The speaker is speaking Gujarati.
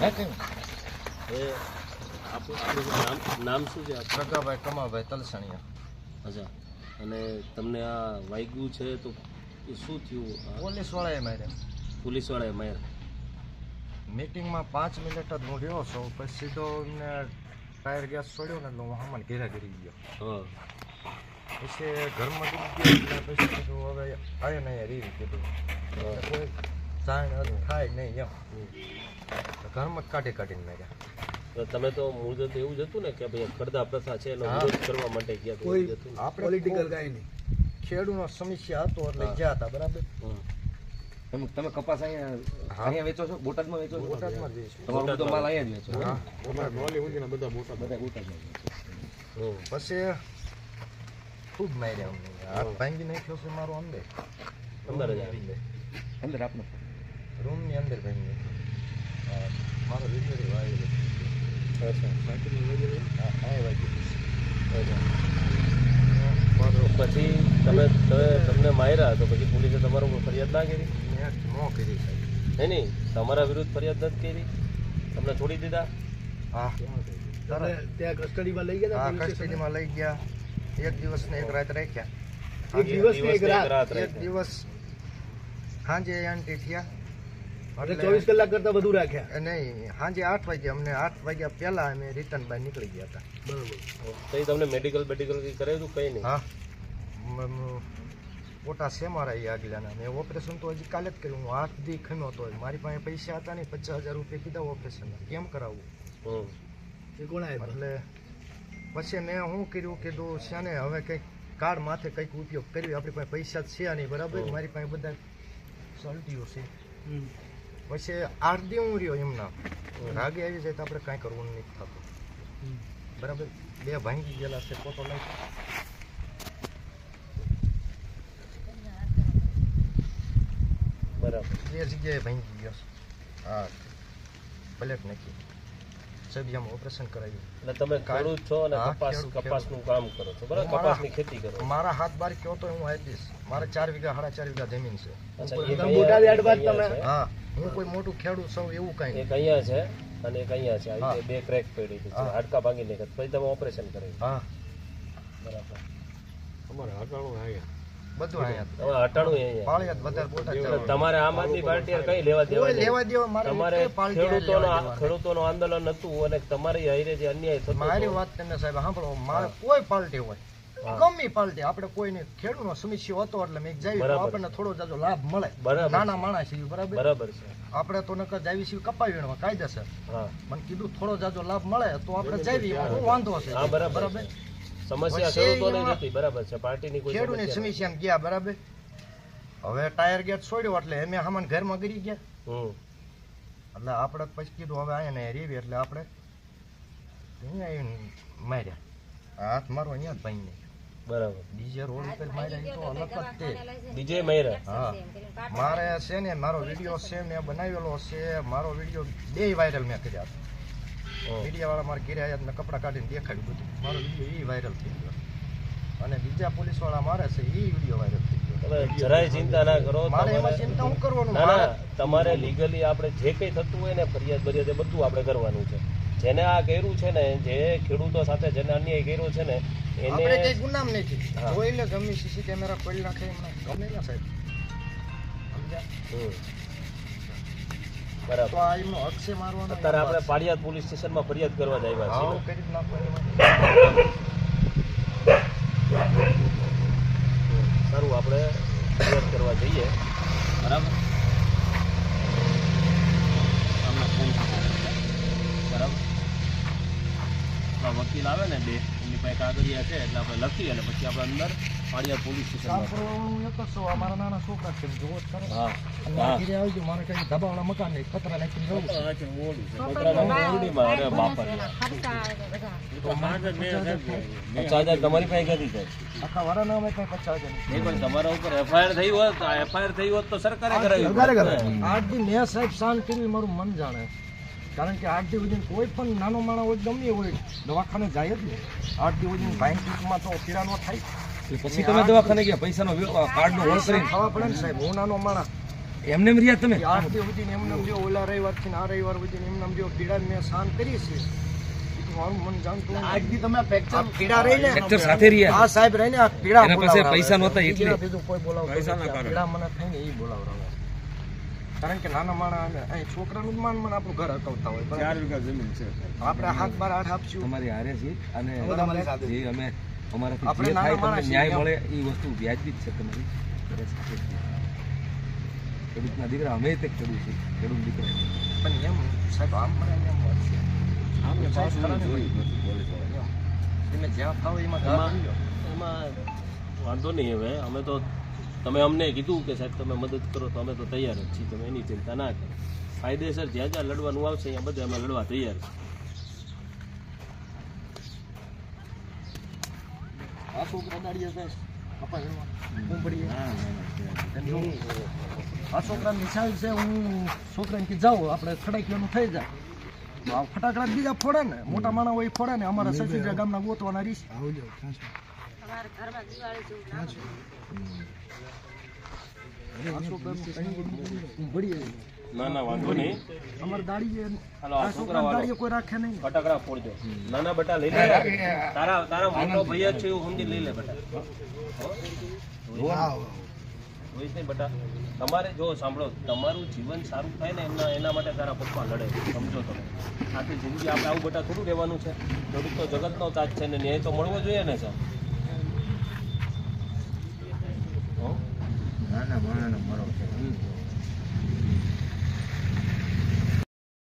નામ નામ શું છે આપણું પ્રગાભાઈ કમાભાઈ તલસણિયા. અચ્છા. અને તમને આ વાગ્યું છે તો એ શું થયું? આ પોલીસ વાળાએ માર્યા. પોલીસવાળાએ માર મીટિંગમાં પાંચ મિનિટ જ હું રહ્યો છું પછી સીધો એમને ટાયર ગેસ છોડ્યો ને હું ઘેરા કરી ગયો. હા. પછી ઘરમાં પછી હવે આયો ને કીધું. એટલે કોઈ જાણ થાય નહીં એમ. ઘરમાં કાઢી કાઢીને તો તમે તો મૂળ તો એવું જ હતું ને કે ભાઈ ખડદા પ્રથા છે એનો વિરોધ કરવા માટે ગયા ને? આપણે પોલિટિકલ કાંઈ નહીં. ખેડૂતનો સમસ્યા હતો એટલે ગયા હતા બરાબર? હમ. તમે તમે કપાસ અહીંયા અહીંયા વેચો છો? બોટાદમાં વેચો છો? બોટાદમાં તમારો બધો માલ અહીંયા જ વેચો? હા. બધા બોટાદમાં વેચો. પછી ખૂબ માર્યા અમને. હાથ ભાંગી નાખ્યો છે મારો અંદર. અંદર હજાર આવી અંદર આપનો રૂમની અંદર ભાઈ હા, મારો વીડિયો વાગેલો અચ્છા હા હા વાગ્યું તો પછી તમે તમે તમને માર્યા તો પછી પોલીસે તમારા ઉપર ફરિયાદ ના કરી? મેં મો કરી સાહેબ. નહીં નહીં તમારા વિરુદ્ધ ફરિયાદ નથી કરી? તમને છોડી દીધા? હા. ત્યાં કસ્ટડીમાં લઈ ગયા હા કસ્ટડીમાં લઈ ગયા. એક દિવસ ને એક રાત રાખ્યા. એક દિવસ ને એક રાત. એક દિવસ સાંજે એન્ટ્રી થયા. એટલે ચોવીસ કલાક કરતા વધુ રાખ્યા. નહીં સાંજે આઠ વાગે અમને આઠ વાગ્યા પહેલા અમે રિટર્ન બાય નીકળી ગયા હતા. બરોબર. કઈ તમને મેડિકલ બેડિકલ કઈ કરાવ્યું કઈ નહીં? હા. મોટા છે મારા એ આગલાના મેં ઓપરેશન તો હજી કાલે જ કર્યું. હું હાથ દી ખમ્યો હતો મારી પાસે પૈસા હતા નહીં પચાસ હજાર રૂપિયા કીધા ઓપરેશનના કેમ કરાવવું. એ એટલે પછી મેં શું કર્યું કીધું ને હવે કંઈક કાર્ડ માથે કંઈક ઉપયોગ કર્યો. આપણી પાસે પૈસા જ છે નહીં બરાબર? મારી પાસે બધા સલ્ટીઓ છે. પછી આરતી હું રહ્યો એમના. રાગે આવી જાય તો આપણે કાંઈ કરવું નથી થતું. બરાબર? બે ભાંગી ગયેલા છે પોતો લઈ. બરાબર. બે જગ્યાએ ભાંગી ગયો. હા. બ્લેક નાખી. સબિયામાં ઓપરેશન કરાવ્યું. એટલે તમે ખેડૂત છો અને કપાસ કપાસનું કામ કરો છો. બરાબર કપાસની ખેતી કરો મારા હાથ બાર કયો તો હું આવી દઈશ. મારે ચાર વીઘા સાડા ચાર વીઘા જમીન છે. હા હું કોઈ મોટું ખેડૂત છું એવું કાંઈ એક અહીંયા છે અને એક અહીંયા છે. આવી હા. બે ક્રેક પડી છે. હાડકા ભાંગી નાખ્યા. પછી તમે ઓપરેશન કરાવ્યું હા. બરાબર. અમારે અહીંયા હવે હટાણું અહીંયા પાળિયાદ વધારે બોટાદ તમારે આમ આદમી પાર્ટી કઈ લેવા દેવા કોઈ ને લેવા દેવા તમારે કોઈ ખેડૂતોનો લેવા દેવા નહીં. ખેડૂતોનું આંદોલન હતું અને તમારી હારે જે અન્યાય થતો મારી વાત તમને સાહેબ સાંભળો મારે કોઈ પાર્ટી હોય. ગમે આપણે કોઈને ખેડૂતનો સમસ્યા હતો એટલે મેં જાય આપણને થોડો જાજો લાભ મળે. નાના માણસ છીએ બરાબર? બરાબર છે. આપણે તો નકર જાવી છીએ કપાવી વીણવા કાયદેસર મને કીધું થોડો જાજો લાભ મળે તો આપણે જઈએ એમાં વાંધો છે. બરાબર. સમસ્યા ખેડૂતોને એમાં- નથી બરાબર છે પાર્ટીની કોઈ ખેડૂતની સમસ્યા. ગયા બરાબર? હવે ટાયર ગેટ છોડ્યો એટલે અમે હમણાં ઘરમાં ગરી ગયા. હમ. એટલે આપણે પછી કીધું હવે અહીંયા ને રેવી એટલે આપણે અહીંયા માર્યા. હાથ મારો અહીંયા જ ભાઈ નહીં બરાબર. બીજે રોડ ઉપર માર્યા તો અલગ જ તે બીજે માર્યા. હા. મારે છે ને મારો વીડિયો છે મેં બનાવેલો છે મારો વીડિયો બે વાયરલ મેં કર્યા મીડિયા વાળા મારે ઘેરે આવ્યા કપડાં કાઢીને દેખાડ્યું બધું. મારો વીડિયો એ વાયરલ થઈ ગયો. અને બીજા પોલીસવાળા મારે છે એ વીડિયો વાયરલ થઈ ગયો. જરાય ચિંતા ના કરો મારે એમાં ચિંતા હું કરવાનું? ના તમારે લીગલી આપણે જે કંઈ થતું હોય ને ફરિયાદ ફરિયાદ બધું આપણે કરવાનું છે. જેને આ કર્યું છે ને જે ખેડૂતો સાથે જેને અન્યાય કર્યો છે ને આપણે એને કઈ ગુનામ નથી. જોઈ લે ગમે સીસી કેમેરા ખોલી નાખે એમને ગમે ના સાહેબ. સમજ્યા? તો બરાબર આ એમનો હક છે મારવાનો અત્યારે આપણે પાડિયાદ પોલીસ સ્ટેશનમાં ફરિયાદ કરવા જ આવ્યા છીએ. કરી નાખવાની સારું આપણે ફરિયાદ કરવા જઈએ. બરાબર? આમને ફોન બરાબર? વકીલ આવે ને બે એમની પાસે કાગળિયા છે એટલે આપણે લખી અને પછી આપણે અંદર પાડિયાદ પોલીસ સાંભળવાનું એક જ છું અમારા નાના છોકરા છે જોવો હા ઘરે આવજો મારે કઈ ધબાવાળા મકાન નહીં ખતરા નાખીને જવું અરે બાપા. પચાસ હજાર તમારી પાસે ક્યાંથી જાય. આખા વાળાના અમે કઈ પચાસ હજાર નહીં પણ તમારા ઉપર એફઆઈઆર થઈ હોત એફઆઈઆર થઈ હોત તો સરકારે કરાવી આઠ દી મેં સાહેબ શાંત મારું મન જાણે. કારણ કે આઠ દી કોઈ પણ નાનો માણસ હોય ગમે હોય દવાખાને જાય જ નહીં. આઠ દિવસ સુધી બેંકમાં તો પીડા ન થાય. પછી તમે દવાખાને ગયા પૈસાનો કાર્ડનો હોલ કરીને ખાવા પડે ને સાહેબ હું નાનો માણસ. એમને એમ રહ્યા તમે? આઠ સુધી એમને એમ જો ઓલા રવિવારથી ને આ રવિવાર સુધી એમને એમ જો પીડા મેં શાંત કરી છે. મારું મન જાણતું નથી. તમે ફ્રેક્ચર પીડા રહી ને. ફ્રેક્ચર સાથે રહ્યા. આ સાહેબ રહીને આ પીડા એના પાસે પૈસા નહોતા એટલે. બીજું કોઈ બોલાવતું નથી. આ પીડા મને થાય ને એ બોલાવડાવે. કારણ કે નાના માણસ અહીં છોકરાનું જ માન મને આપણું ઘર હકવતા હોય બરાબર? આપણે હાથ બાર આઠ આપશું. તમારી હારે છે અને સાથે. અમે અમારાથી જે થાય તમને ન્યાય મળે એ વસ્તુ વ્યાજબી જ છે તમારી. ઘરે સાથે જ છે. ખેડૂતના દીકરા અમે તે ખેડૂત છે ખેડૂત દીકરા પણ એમ સાહેબ આમ મને એમ મળશે એ સાહેબ ખરા ને? ભાઈ. એમ. તમે જ્યાં ફાવો એમાં એમાં- કરી લો. એમાં વાંધો નહીં હવે. અમે તો તમે અમને કીધું કે સાહેબ તમે મદદ કરો તો અમે તો તૈયાર જ છીએ. તમે એની ચિંતા ના કરો. કાયદેસર જ્યાં જ્યાં લડવાનું આવશે ત્યાં બધે અમે લડવા તૈયાર છીએ આ છોકરા દાડીએ છે હું પડીએ. આ છોકરા નિશાળ છે હું છોકરાને કે જાઓ આપણે ખડાકીઓનું થઈ જાય. આ ફટાકડા બીજા ફોડે ને મોટા માણસ હોય એ ફોડે ને અમારા સચિજા ગામના ગોતવાના રીસ. આવજો. ના કંઈ હું પડીએ ના ના વાંધો નહીં. અમારે દાડીએ હાલો, આ આ છોકરા છોકરા વાળો. કોઈ રાખે નહીં. ફટાકડા ફોડજો. નાના બટા લઈ લે. તારા તારા મોટો ભાઈ છે એવું સમજી લઈ લે બટા. વાહ, વાહ. હોય બટા. તમારે જો સાંભળો તમારું જીવન સારું થાય ને એમના એના માટે તારા પપ્પા લડે. સમજો તમે. આખી જિંદગી આપણે આવું બટા થોડું રહેવાનું છે. થોડુંક તો જગતનો તાજ છે ને ન્યાય તો મળવો જોઈએ ને સર? નાના માણસનો મરો છે.